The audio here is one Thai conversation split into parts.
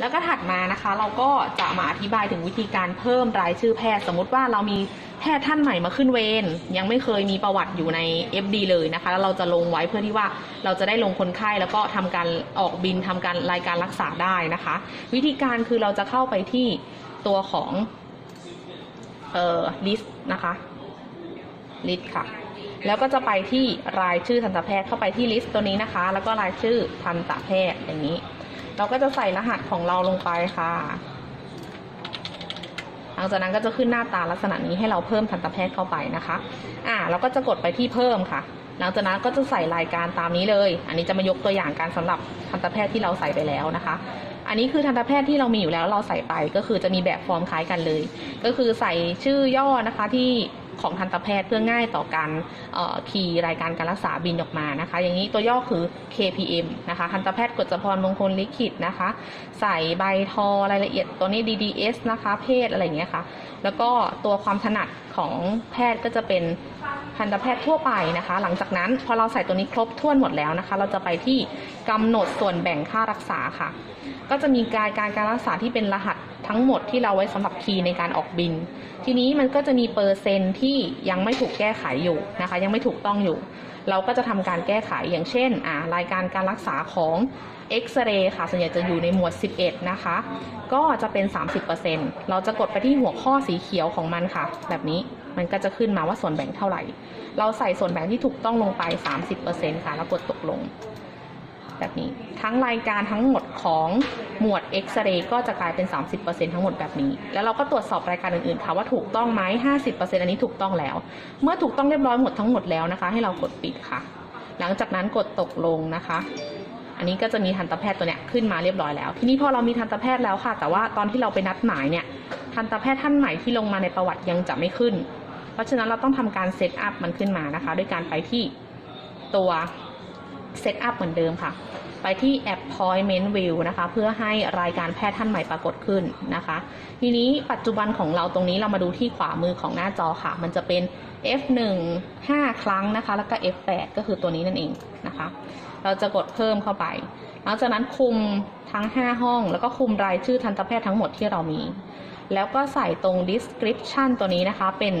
แล้วก็ถัดมานะคะ เราก็จะมาอธิบายถึงวิธีการเพิ่มรายชื่อแพทย์ สมมติว่าเรามีแพทย์ท่านใหม่มาขึ้นเวรยังไม่เคยมีประวัติอยู่ใน FD เลยนะคะ แล้วเราจะลงไว้เพื่อที่ว่าเราจะได้ลงคนไข้แล้วก็ทำการออกบินทำการรายการรักษาได้นะคะ วิธีการคือเราจะเข้าไปที่ตัวของเอ่อ list นะคะ list ค่ะ แล้วก็จะไปที่รายชื่อทันตแพทย์เข้าไปที่ list ตัวนี้นะคะ แล้วก็รายชื่อทันตแพทย์อย่างนี้ เราก็จะใส่รหัสของเราลงไปค่ะ หลังจากนั้นก็จะขึ้นหน้าตาลักษณะนี้ให้เราเพิ่มทันตแพทย์เข้าไปนะคะ อ่าเราก็จะกดไปที่เพิ่มค่ะ หลังจากนั้นก็จะใส่รายการตามนี้เลย อันนี้จะมายกตัวอย่างการสำหรับทันตแพทย์ที่เราใส่ไปแล้วนะคะ อันนี้คือทันตแพทย์ที่เรามีอยู่แล้วเราใส่ไปก็คือจะมีแบบฟอร์มคล้ายกันเลย ก็คือใส่ชื่อย่อนะคะที่ ของทันตแพทย์เพื่อง่ายต่อการเอ่อคีย์รายการการรักษาบินออกมานะคะ อย่างนี้ตัวย่อคือ KPM นะคะทันตแพทย์กฎจพรมงคลลิขิตนะคะ ใส่ใบทอรายละเอียดตัวนี้ DDS นะคะ เพศอะไรอย่างเงี้ยค่ะ แล้วก็ตัวความถนัดของแพทย์ก็จะเป็นทันตแพทย์ทั่วไปนะคะ หลังจากนั้นพอเราใส่ตัวนี้ครบถ้วนหมดแล้วนะคะ เราจะไปที่กำหนดส่วนแบ่งค่ารักษาค่ะ ก็จะมีการการการรักษาที่เป็นรหัส ทั้งหมดที่เราไว้สำหรับคีย์ในการออกบิน ทีนี้มันก็จะมีเปอร์เซ็นที่ยังไม่ถูกแก้ไขอยู่นะคะ ยังไม่ถูกต้องอยู่ เราก็จะทำการแก้ไขอย่างเช่นอ่ารายการการรักษาของเอ็กซเรย์ค่ะส่วนใหญ่จะอยู่ในหมวด 11 นะคะ ก็จะเป็น 30%เราจะกดไปที่หัวข้อสีเขียวของมันค่ะ แบบนี้มันก็จะขึ้นมาว่าส่วนแบ่งเท่าไหร่ เราใส่ส่วนแบ่งที่ถูกต้องลงไป 30%ค่ะ แล้วกดตกลง แบบนี้ ทั้งรายการทั้งหมดของหมวดเอ็กซเรย์ก็จะกลายเป็น 30%ทั้งหมดแบบนี้ แล้วเราก็ตรวจสอบรายการอื่นๆค่ะว่าถูกต้องไหม50%อันนี้ถูกต้องแล้ว เมื่อถูกต้องเรียบร้อยหมดทั้งหมดแล้วนะคะ ให้เรากดปิดค่ะ หลังจากนั้นกดตกลงนะคะ อันนี้ก็จะมีทันตแพทย์ตัวเนี้ยขึ้นมาเรียบร้อยแล้ว ทีนี้พอเรามีทันตแพทย์แล้วค่ะ แต่ว่าตอนที่เราไปนัดหมายเนี่ยทันตแพทย์ท่านใหม่ที่ลงมาในประวัติยังจะไม่ขึ้น เพราะฉะนั้นเราต้องทำการเซตอัพมันขึ้นมานะคะ ด้วยการไปที่ตัว เซตอัพเหมือนเดิมค่ะ ไปที่ appointment view นะคะ เพื่อให้รายการแพทย์ท่านใหม่ปรากฏขึ้นนะคะ ทีนี้ปัจจุบันของเราตรงนี้เรามาดูที่ขวามือของหน้าจอค่ะ มันจะเป็น F1 5 ครั้งนะคะ แล้วก็ F8 ก็คือตัวนี้นั่นเองนะคะ เราจะกดเพิ่มเข้าไป หลังจากนั้นคุมทั้ง 5 ห้อง แล้วก็คุมรายชื่อทันตแพทย์ทั้งหมดที่เรามี แล้วก็ใส่ตรง description ตัวนี้นะคะเป็น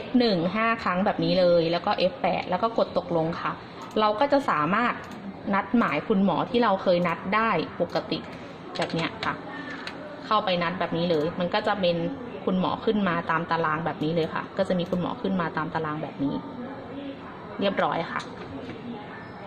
F1 5 ครั้งแบบนี้เลย แล้วก็ F8 แล้วก็กดตกลงค่ะ เราก็จะสามารถนัดหมายคุณหมอที่เราเคยนัดได้ปกติแบบเนี้ยค่ะ เข้าไปนัดแบบนี้เลย มันก็จะเป็นคุณหมอขึ้นมาตามตารางแบบนี้เลยค่ะ ก็จะมีคุณหมอขึ้นมาตามตารางแบบนี้ เรียบร้อยค่ะ